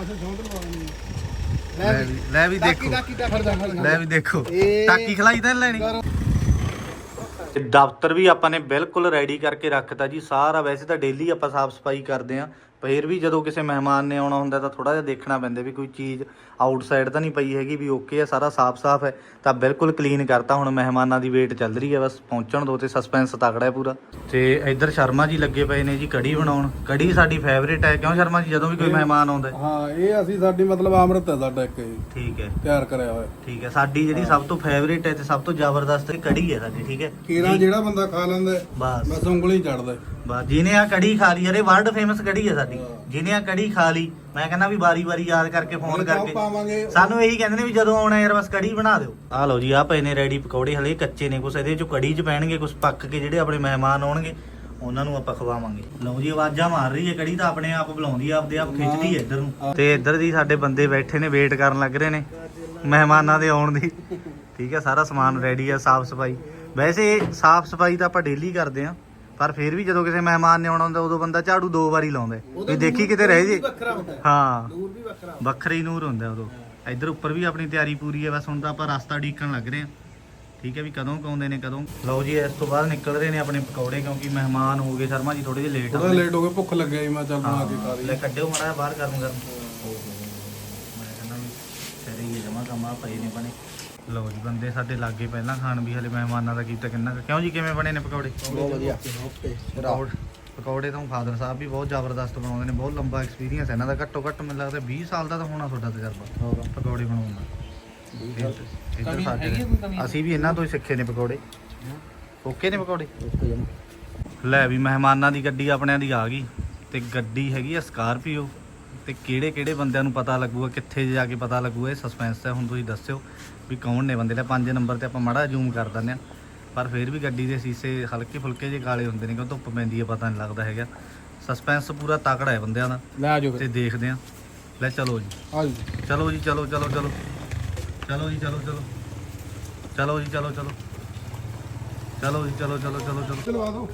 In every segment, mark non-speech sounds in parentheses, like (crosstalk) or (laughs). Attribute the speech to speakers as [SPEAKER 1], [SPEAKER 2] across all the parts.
[SPEAKER 1] ਲਵਾਉਣੀ
[SPEAKER 2] ਲੈ ਵੀ ਲੈ ਵੀ ਦੇਖੋ। ਲੈ ਵੀ ਦੇਖੋ।
[SPEAKER 1] ਇਹ-
[SPEAKER 2] ਟਾਕੀ ਖਲਾਈ ਤਾਂ ਨੀ ਲੈਣੀ। ਤੇ ਦਫ਼ਤਰ ਵੀ ਆਪਾਂ ਨੇ ਬਿਲਕੁਲ ਰੈਡੀ ਕਰਕੇ ਰੱਖਤਾ ਜੀ। ਸਾਰਾ ਵੈਸੇ ਤਾਂ ਡੇਲੀ ਆਪਾਂ ਸਾਫ਼ ਸਫ਼ਾਈ ਕਰਦੇ ਆਂ ਫੇਰ ਵੀ ਜਦੋਂ ਕਿਸੇ ਮਹਿਮਾਨ ਨੇ ਆਉਣਾ ਹੁੰਦਾ ਤਾਂ ਥੋੜਾ ਜਿਹਾ ਦੇਖਣਾ ਪੈਂਦਾ ਵੀ ਕੋਈ ਚੀਜ਼ ਆਊਟਸਾਈਡ ਤਾਂ ਨਹੀਂ ਪਈ ਹੈਗੀ ਵੀ ਓਕੇ ਆ ਸਾਰਾ ਸਾਫ਼-ਸਾਫ਼ ਹੈ ਤਾਂ ਬਿਲਕੁਲ ਕਲੀਨ ਕਰਤਾ ਹੁਣ ਮਹਿਮਾਨਾਂ ਦੀ ਵੇਟ ਚੱਲ ਰਹੀ ਹੈ ਬਸ ਪਹੁੰਚਣ ਦੋ ਤੇ ਸਸਪੈਂਸ ਤਕੜਾ ਹੈ ਪੂਰਾ। ਤੇ ਇੱਧਰ ਸ਼ਰਮਾ ਜੀ ਲੱਗੇ ਪਏ ਨੇ ਜੀ ਕੜੀ ਬਣਾਉਣ। ਕੜੀ ਸਾਡੀ ਫੇਵਰੇਟ ਹੈ ਕਿਉਂ ਸ਼ਰਮਾ ਜੀ? ਜਦੋਂ ਵੀ ਕੋਈ ਮਹਿਮਾਨ ਆਉਂਦਾ ਹੈ?
[SPEAKER 1] ਹਾਂ ਇਹ ਅਸੀਂ ਸਾਡੀ ਮਤਲਬ ਅੰਮ੍ਰਿਤ ਹੈ ਸਾਡਾ ਇੱਕ ਇਹ।
[SPEAKER 2] ਠੀਕ ਹੈ।
[SPEAKER 1] ਤਿਆਰ ਕਰਿਆ ਹੋਇਆ।
[SPEAKER 2] ਠੀਕ ਹੈ ਸਾਡੀ ਜਿਹੜੀ ਸਭ ਤੋਂ ਫੇਵਰੇਟ ਹੈ ਤੇ ਸਭ ਤੋਂ ਜ਼ਬਰਦਸਤ ਕੜੀ ਹੈ ਸਾਡੀ ਠੀਕ ਹੈ?
[SPEAKER 1] ਕੀਰਾ ਜਿਹੜਾ ਬੰਦਾ ਖਾ ਲੈਂਦਾ ਹੈ,
[SPEAKER 2] ਬਸ।
[SPEAKER 1] ਬਸ ਉਂਗਲੀ ਚੜਦਾ
[SPEAKER 2] ਬਸ ਜਿਹਨੇ ਆ ਕੜੀ ਖਾ ਲਈ ਅਰੇ ਵਰਲਡ ਫੇਮਸ ਕੜੀ ਹੈ ਸਾਡੀ। ਜਿਹਨੇ ਆ ਕੜੀ ਖਾ ਲਈ ਮੈਂ ਕਹਿੰਦਾ ਵੀ ਵਾਰੀ-ਵਾਰੀ ਯਾਦ ਕਰਕੇ ਫੋਨ ਕਰਕੇ। ਸਾਨੂੰ ਇਹੀ ਕਹਿੰਦੇ ਨੇ ਵੀ ਜਦੋਂ ਆਉਣਾ ਯਾਰ ਬਸ ਕੜੀ ਬਣਾ ਦਿਓ। ਆ ਲਓ ਜੀ ਆ ਪਏ ਨੇ ਰੈਡੀ ਪਕੌੜੇ ਹਲੇ ਕੱਚੇ ਨੇ ਕੁਛ ਇਹਦੇ ਚੋਂ ਕੜੀ ਚ ਪੈਣਗੇ ਕੁਛ ਪੱਕ ਕੇ ਜਿਹੜੇ ਆਪਣੇ ਮਹਿਮਾਨ ਆਉਣਗੇ ਉਹਨਾਂ ਨੂੰ ਆਪਾਂ ਖਵਾਵਾਂਗੇ। ਲਓ ਜੀ ਆਵਾਜ਼ਾਂ ਮਾਰ ਰਹੀ ਹੈ ਕੜੀ ਤਾਂ ਆਪਣੇ ਆਪ ਬੁਲਾਉਂਦੀ ਆ ਆਪਦੇ ਆਪ ਖਿੱਚਦੀ ਹੈ ਇੱਧਰ ਨੂੰ। ਤੇ ਇੱਧਰ ਦੀ ਸਾਡੇ ਬੰਦੇ ਬੈਠੇ ਨੇ ਵੇਟ ਕਰਨ ਲੱਗ ਰਹੇ ਨੇ ਮਹਿਮਾਨਾਂ ਦੇ ਆਉਣ ਦੀ। ਠੀਕ ਹੈ ਸਾਰਾ ਸਮਾਨ ਰੈਡੀ ਹੈ ਸਾਫ਼ ਸਫ਼ਾਈ। ਵੈਸੇ ਸਾਫ਼ ਸਫ਼ਾਈ ਤਾਂ ਆਪਾਂ ਡੇਲੀ ਕਰਦੇ ਆਂ ਪਰ ਫਿਰ ਵੀ ਜਦੋਂ ਕਿਸੇ ਮਹਿਮਾਨ ਨੇ ਆਉਣਾ ਹੁੰਦਾ ਉਦੋਂ ਬੰਦਾ ਝਾੜੂ ਦੋ ਵਾਰੀ ਲਾਉਂਦਾ। ਵੀ ਦੇਖੀ ਕਿਤੇ ਰਹਿ ਜੇ?
[SPEAKER 1] ਹੈ। ਵੀ ਵੱਖਰਾ
[SPEAKER 2] ਵੱਖਰੀ ਨੂਰ ਹੁੰਦਾ ਉਦੋਂ। ਇੱਧਰ ਉੱਪਰ ਵੀ ਆਪਣੀ ਤਿਆਰੀ ਪੂਰੀ ਹੈ ਬਸ ਹੁਣ ਤਾਂ ਆਪਾਂ ਰਸਤਾ ਢੀਕਣ ਲੱਗ ਰਹੇ ਹਾਂ। ਠੀਕ ਹੈ ਵੀ ਕਦੋਂ ਕਾਉਂਦੇ ਨੇ ਕਦੋਂ? ਲਓ ਜੀ ਇਸ ਤੋਂ ਬਾਅਦ ਨਿਕਲ ਰਹੇ ਨੇ ਆਪਣੇ ਪਕੌੜੇ ਕਿਉਂਕਿ ਮਹਿਮਾਨ ਹੋ ਗਏ ਸ਼ਰਮਾ ਜੀ ਥੋੜੇ ਜਿਹੇ ਲੇਟ
[SPEAKER 1] ਥੋੜਾ ਲੇਟ ਹੋ ਗਿਆ ਭੁੱਖ ਲੱਗਿਆ ਜੀ ਮੈਂ ਚੱਲ ਬਣਾ ਕੇ ਖਾ
[SPEAKER 2] ਲੈ
[SPEAKER 1] ਲਈ
[SPEAKER 2] ਕੱਢਿਓ ਮੜਾ ਬਾਹਰ ਗਰਮ ਗਰਮ ਮੈਂ ਕਹਿੰਦਾ ਵੀ ਇਹ ਜਮਾ ਕਮਾ ਪਏ ਨੇ ਬਣੇ ਲਓ ਜੀ ਬੰਦੇ ਸਾਡੇ ਲਾਗੇ ਪਹਿਲਾਂ ਖਾਣ ਵੀ ਹਲੇ ਮਹਿਮਾਨਾਂ ਦਾ ਕੀਤਾ ਕਿੰਨਾ ਕੁ- ਕਿਉਂ ਜੀ ਕਿਵੇਂ ਬਣੇ ਨੇ ਪਕੌੜੇ?
[SPEAKER 1] ਬਹੁਤ ਵਧੀਆ
[SPEAKER 2] ਪਕੌੜੇ ਪਕੌੜੇ ਤਾਂ ਫਾਦਰ ਸਾਹਿਬ ਵੀ ਬਹੁਤ ਜ਼ਬਰਦਸਤ ਬਣਾਉਂਦੇ ਨੇ ਬਹੁਤ ਲੰਬਾ ਐਕਸਪੀਰੀਅੰਸ ਹੈ। ਇਹਨਾਂ ਦਾ ਘੱਟੋ ਘੱਟ ਮੈਨੂੰ ਲੱਗਦਾ 20 ਸਾਲ ਦਾ ਤਾਂ ਹੋਣਾ ਤੁਹਾਡਾ ਤਜਰਬਾ ਪਕੌੜੇ ਬਣਾਉਣ ਦਾ। ਇੱਧਰ ਸਾਡੇ ਅਸੀਂ ਵੀ ਇਹਨਾਂ ਤੋਂ ਹੀ ਸਿੱਖੇ ਨੇ ਪਕੌੜੇ। ਓਕੇ ਨੇ ਪਕੌੜੇ? ਲੈ ਵੀ ਮਹਿਮਾਨਾਂ ਦੀ ਗੱਡੀ ਆਪਣਿਆਂ ਦੀ ਆ ਗਈ ਤੇ ਗੱਡੀ ਹੈਗੀ ਆ ਸਕਾਰਪੀਓ। ਤੇ ਕਿਹੜੇ ਕਿਹੜੇ ਬੰਦਿਆਂ ਨੂੰ ਪਤਾ ਲੱਗੂਗਾ ਕਿੱਥੇ ਜਾ ਕੇ ਪਤਾ ਲੱਗੂਗਾ ਇਹ ਸਸਪੈਂਸ ਹੈ। ਹੁਣ ਤੁਸੀਂ ਦੱਸਿਓ ਵੀ ਕੌਣ ਨੇ ਬੰਦੇ ਲੈ 5 ਨੰਬਰ ਤੇ ਆਪਾਂ ਮਾੜਾ ਜ਼ੂਮ ਕਰ ਦਿੰਦੇ ਆ ਪਰ ਫਿਰ ਵੀ ਗੱਡੀ ਦੇ ਸੀਸੇ ਹਲਕੇ ਫੁਲਕੇ ਜਿਹੇ ਕਾਲੇ ਹੁੰਦੇ ਨੇ ਕਿਉਂ ਧੁੱਪ ਪੈਂਦੀ ਹੈ ਪਤਾ ਨਹੀਂ ਲੱਗਦਾ ਹੈਗਾ। ਸਸਪੈਂਸ ਪੂਰਾ ਤਕੜਾ ਹੈ ਬੰਦਿਆਂ ਦਾ।
[SPEAKER 1] ਲੈ ਆਜੋ
[SPEAKER 2] ਤੇ ਦੇਖਦੇ ਆ ਲੈ ਚਲੋ ਜੀ।
[SPEAKER 1] ਆਜੋ।
[SPEAKER 2] ਚਲੋ ਜੀ ਚਲੋ ਚਲੋ ਚਲੋ। ਚਲੋ ਜੀ ਚਲੋ ਚਲੋ। ਚਲੋ ਜੀ ਚਲੋ ਚਲੋ। ਚਲੋ ਜੀ ਚਲੋ ਚਲੋ ਚਲੋ ਚਲੋ।
[SPEAKER 1] ਚਲਵਾ ਦੋ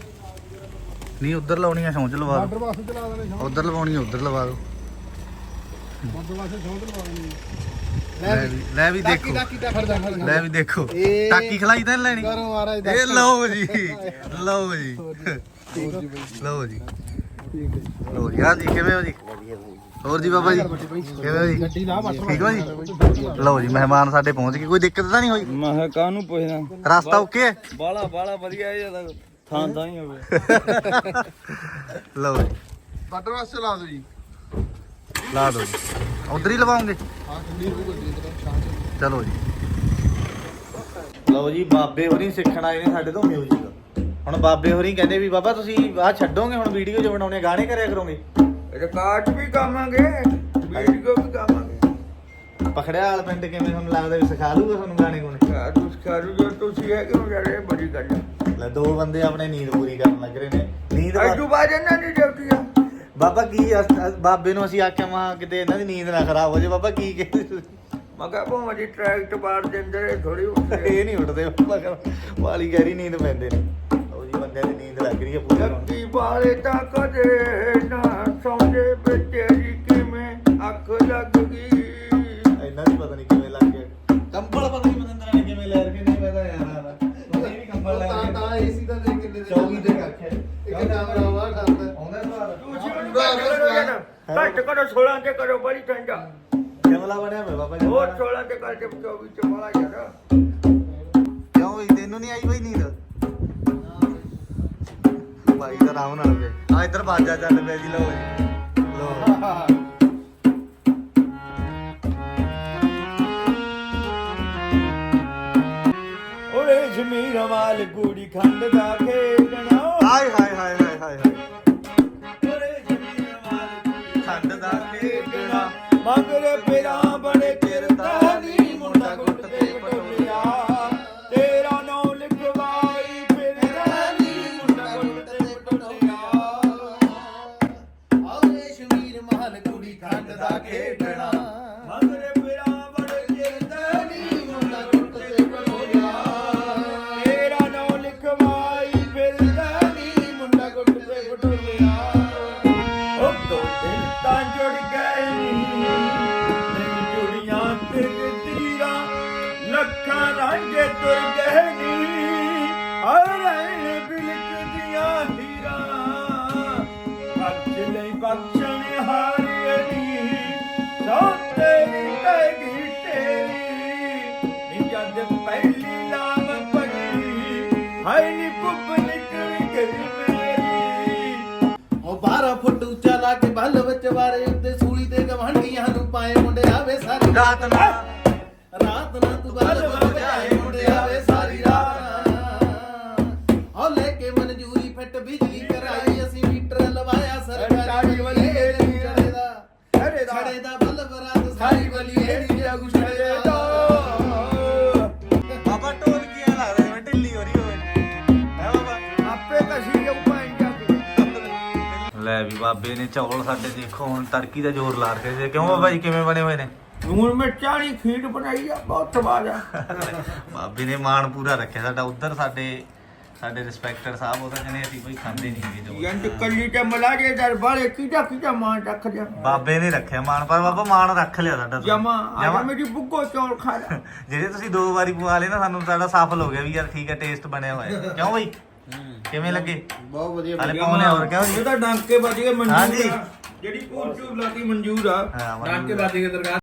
[SPEAKER 2] ਨਹੀਂ ਉਧਰ ਲਾਉਣੀ ਆ ਸੌਂਚ ਲਵਾ
[SPEAKER 1] ਬਾਰਡਰ
[SPEAKER 2] ਦਿਓ
[SPEAKER 1] ਵਾਸਤੇ ਚਲਾ ਦੇਣੇ ਸ਼ੌਂਕ।
[SPEAKER 2] ਉਧਰ ਲਵਾਉਣੀ ਉਧਰ ਲਵਾ ਦਿਓ। ਲੈ ਵੀ ਲੈ ਵੀ ਦੇਖੋ। ਲੈ ਵੀ ਦੇਖੋ। ਟਾਕੀ ਖਲਾਈ ਤਾਂ ਲੈਣੀ?
[SPEAKER 1] ਕਰੋ ਮਹਾਰਾਜ
[SPEAKER 2] ਇਹ (laughs) ਲਓ ਜੀ ਲਓ ਜੀ।
[SPEAKER 1] ਠੀਕ ਜੀ
[SPEAKER 2] ਲਓ ਜੀ।
[SPEAKER 1] ਹੈ
[SPEAKER 2] ਲਓ ਜੀ ਆ ਜੀ ਕਿਵੇਂ ਹੋ ਜੀ? ਹੋਰ ਜੀ ਬਾਬਾ ਜੀ? ਕਿਵੇਂ ਹੋ ਜੀ?
[SPEAKER 1] ਗੱਡੀ ਲਾ ਬਾਰਡਰ
[SPEAKER 2] ਠੀਕ ਹੋ ਜੀ? ਲਓ ਜੀ ਮਹਿਮਾਨ ਸਾਡੇ ਪਹੁੰਚ ਗਏ। ਕੋਈ ਦਿੱਕਤ ਤਾਂ ਨਹੀਂ ਹੋਈ?
[SPEAKER 3] ਮੈਂ ਕਾਹਨੂੰ ਪੁੱਛਣਾ
[SPEAKER 2] ਰਸਤਾ ਓਕੇ ਹੈ?
[SPEAKER 3] ਬਾਲਾ ਬਾਲਾ ਵਧੀਆ ਇਹ ਜਦਾ ਥਾਂ ਤਾਂ ਹੀ ਹੋਵੇ।
[SPEAKER 2] ਲਓ ਜੀ।
[SPEAKER 1] ਬਾਰਡਰ ਵਾਸਤੇ ਲਾ ਦਿਓ ਜੀ।
[SPEAKER 2] ਲਾ ਦਿਓ ਜੀ। ਉਧਰ ਹੀ ਲਵਾਉਂਗੇ ਚਲੋ ਜੀ। ਲਓ ਜੀ ਬਾਬੇ ਹੋਰੀ ਸਿੱਖਣ ਆਏ ਨੇ ਸਾਡੇ ਤੋਂ ਮਿਊਜ਼ਿਕ ਹੁਣ ਬਾਬੇ ਹੋਰੀ ਕਹਿੰਦੇ ਵੀ ਬਾਬਾ ਤੁਸੀਂ ਆਹ ਛੱਡੋਗੇ ਹੁਣ ਵੀਡੀਓ ਜੋ ਬਣਾਉਣੇ ਗਾਣੇ ਕਰਿਆ ਕਰੋਗੇ?
[SPEAKER 3] ਰਿਕਾਰਡ ਵੀ ਕਾਵਾਂਗੇ ਵੀਡੀਓ ਵੀ ਕਾਵਾਂਗੇ
[SPEAKER 2] ਪਖੜਿਆ ਵਾਲ ਪਿੰਡ ਕਿਵੇਂ ਤੁਹਾਨੂੰ ਲੱਗਦਾ ਵੀ ਸਿਖਾ ਦੂਗਾ ਤੁਹਾਨੂੰ ਗਾਣੇ ਗੁਣੇ?
[SPEAKER 3] ਤੁਸੀਂ ਕਰੂ ਜੋ ਤੁਸੀਂ ਹੈ ਕਿਉਂ ਜਰੇ ਬੜੀ ਗੱਲ
[SPEAKER 2] ਲੈ ਦੋ ਬੰਦੇ ਆਪਣੇ ਨੀਂਦ ਪੂਰੀ ਕਰਨ ਲੱਗ ਰਹੇ ਨੇ। ਨੀਂਦ
[SPEAKER 3] ਅੱਜ ਤੋਂ ਬਾਅਦ ਇਹਨਾਂ ਦੀ ਡਿਊਟੀ ਆ।
[SPEAKER 2] ਬਾਬਾ ਕੀ ਅਸ- ਅਸ- ਬਾਬੇ ਨੂੰ ਅਸੀਂ ਆਖਿਆ ਮਾ ਕਿਤੇ ਇਹਨਾਂ ਦੀ ਨੀਂਦ ਨਾ ਖਰਾਬ ਹੋ ਜਾਏ ਬਾਬਾ ਕੀ ਕਹਿੰਦੇ ਤੁਸੀਂ?
[SPEAKER 3] ਮਗਾ ਭਾਵੇਂ ਦੀ ਟਰੈਕਟ ਬਾਰ ਦੇ ਅੰਦਰ ਥੋੜੀ ਉੱਠੇ
[SPEAKER 2] ਇਹ ਨਹੀਂ ਉੱਠਦੇ ਬਾਬਾ ਕਹਿੰਦਾ, ਵਾਲੀ ਗਹਿਰੀ ਨੀਂਦ ਪੈਂਦੇ ਨੇ। ਲਓ ਜੀ ਬੰਦਿਆਂ ਦੀ ਨੀਂਦ ਲੱਗ ਰਹੀ ਹੈ ਪੂਰੀ। ਹੁਣ।
[SPEAKER 3] ਬਾਲੇ ਤਾਂ ਕਦੇ ਨਾ ਸੌਂਦੇ ਵੇ ਤੇਰੀ ਕਿਵੇਂ ਅੱਖ ਲੱਗ ਗਈ।
[SPEAKER 2] ਇਹਨਾਂ ਦੀ ਪਤਾ ਨਹੀਂ ਕਿਵੇਂ ਲੱਗ ਗਿਆ। ਕੰਬਲ ਪਤਾ ਨਹੀਂ ਮਨਿੰਦਰ ਨੇ ਕਿਵੇਂ ਲੈ ਰਖੇ ਨਹੀਂ ਪਤਾ ਯਾਰ ਤੁਸੀਂ ਵੀ ਕੰਬਲ ਲੈ
[SPEAKER 1] ਤਾਂ ਤਾਂ ਏਸੀ ਦਾ ਦੇਖ ਕਿੰਨੇ ਦੇ
[SPEAKER 2] ਚੌਗੀ ਤੇ ਰੱਖਿਆ
[SPEAKER 1] ਇੱਕ ਕੈਮਰਾ ਵਾ ਕਰਦਾ
[SPEAKER 2] ਆਉਂਦਾ ਸਵਾਲ
[SPEAKER 3] ਤੁਸੀਂ ਉਹਨੂੰ ਘੱਟ ਕਰੋ ਯਾਰ ਘੱਟ ਕਰੋ 16 ਤੇ ਕਰੋ ਬੜੀ ਠੰਡਾ।
[SPEAKER 2] ਕਮਲਾ ਬਣਿਆ ਮੈਂ ਬਾਬਾ ਜੀ।
[SPEAKER 3] ਹੋਰ 16 ਤੇ ਕਰਕੇ 24 ਚ ਮਾਲਾ ਯਾਰ।
[SPEAKER 2] ਕਿਉਂ ਵੀ ਤੈਨੂੰ ਨਹੀਂ ਆਈ ਬਈ ਨੀਂਦ? ਭਾਈ ਦਾ ਆਰਾਮ ਨਾਲ ਵੇ ਆ ਇੱਧਰ ਬਾਜਾ ਚੱਲ ਪਿਆ ਜੀ ਲਓ ਜੀ। ਲਓ।
[SPEAKER 3] ਓਏ ਜ਼ਮੀਰ ਵਾਲ ਕੁੜੀ ਖੰਡ ਦਾ ਖੇਡਣਾ।
[SPEAKER 2] ਹਾਏ ਹਾਏ ਹਾਏ ਹਾਏ ਹਾਏ।
[SPEAKER 1] ਮਹਲ ਕੁੜੀ ਖੰਡ ਦਾ ਖੇਡਣਾ।
[SPEAKER 3] ਮਗਰ ਹਾਏ ਨੀ ਪੁੱਪ ਨਿਕਲ ਗਈ ਮੇਰੀ।
[SPEAKER 1] ਉਹ 12 ਫੁੱਟ ਉੱਚਾ ਲਾ ਕੇ ਬੱਲ ਵਿੱਚ ਵਾਰੇ ਉੱਤੇ ਸੂਲੀ ਤੇ ਗਵਾਂਢੀਆਂ ਨੂੰ ਪਾਏ ਮੁੰਡੇ ਆਵੇ ਸਾਰੀ
[SPEAKER 2] ਰਾਤ ਨਾ।
[SPEAKER 1] ਰਾਤ ਨਾ ਤੂੰ ਬੱਲ ਵਜਾਏ ਮੁੰਡੇ ਆਵੇ ਸਾਰੀ ਰਾਤ। ਉਹ ਲੈ ਕੇ ਮਨਜ਼ੂਰੀ ਫਿੱਟ ਬਿਜਲੀ ਕਰਾਈ ਅਸੀਂ ਮੀਟਰ ਲਵਾਇਆ ਸਰਕਾਰੀ ਵਲੀ ਦਾ
[SPEAKER 3] ਅਰੇ ਦਾ
[SPEAKER 1] ਬੱਲ ਬਰਾਤ ਸਾਰੀ ਵਲੀ ਏੜੀ ਜਗੂ
[SPEAKER 2] ਲੈ ਵੀ ਬਾਬੇ ਨੇ ਚੌਲ ਸਾਡੇ ਦੇਖੋ ਹੁਣ ਤੜਕੀ ਦਾ ਜ਼ੋਰ ਲਾ ਰੱਖਿਆ ਜੇ ਕਿਉਂ ਬਾਬਾ ਜੀ ਕਿਵੇਂ ਬਣੇ ਹੋਏ ਨੇ?
[SPEAKER 3] ਹੁਣ ਮੈਂ ਚਾਣੀ ਖੀਰ ਬਣਾਈ ਆ ਬਹੁਤ ਸਵਾਦ ਆ।
[SPEAKER 2] ਬਾਬੇ ਨੇ ਮਾਣ ਪੂਰਾ ਰੱਖਿਆ ਸਾਡਾ। ਉਧਰ ਸਾਡੇ ਸਾਡੇ ਰਿਸਪੈਕਟਰ ਸਾਹਿਬ ਉਹ ਤਾਂ ਕਹਿੰਦੇ ਅਸੀਂ ਕੋਈ ਖਾਂਦੇ ਨਹੀਂ ਹੈਗੇ ਚੌਲ।
[SPEAKER 3] ਯੰਤ ਕੱਲੀ ਤੇ ਮਲਾਜੇ ਦਰ ਬਾਲੇ ਕਿਦਾ ਕਿਦਾ ਮਾਂ ਰੱਖ ਜਾ
[SPEAKER 2] ਬਾਬੇ ਨੇ ਰੱਖਿਆ ਮਾਣ ਪਰ ਬਾਬਾ ਮਾਣ ਰੱਖ ਲਿਆ ਸਾਡਾ।
[SPEAKER 3] ਜਮਾ ਆ। ਮੇਰੀ ਬੁੱਗੋ ਚੌਲ ਖਾ ਲੈ। (laughs)
[SPEAKER 2] ਜਿਹੜੇ ਤੁਸੀਂ ਦੋ ਵਾਰੀ ਪਵਾ ਲਏ ਨਾ ਸਾਨੂੰ ਸਾਡਾ ਸਫਲ ਹੋ ਗਿਆ ਵੀ ਯਾਰ ਠੀਕ ਹੈ ਟੇਸਟ ਬਣਿਆ ਹੋਇਆ। ਹੈ। ਕਿਉਂ ਬਈ? ਕਿਵੇਂ ਲੱਗੇ?
[SPEAKER 1] ਬਹੁਤ ਵਧੀਆ
[SPEAKER 2] ਹਲੇ ਪਾਉਣੇ ਹੋਰ ਜੀ
[SPEAKER 3] ਇਹ ਤਾਂ ਡਾਂਕੇ ਵੱਜ ਗਏ ਮਨਜ਼ੂਰ। ਆ ਜਿਹੜੀ ਪੂਰ ਚੂਰ ਲਾਤੀ ਮਨਜ਼ੂਰ ਆ
[SPEAKER 2] ਹਾਂ
[SPEAKER 1] ਡਾਂਕੇ ਵੱਜ ਗਏ ਦਰਗਾਹ।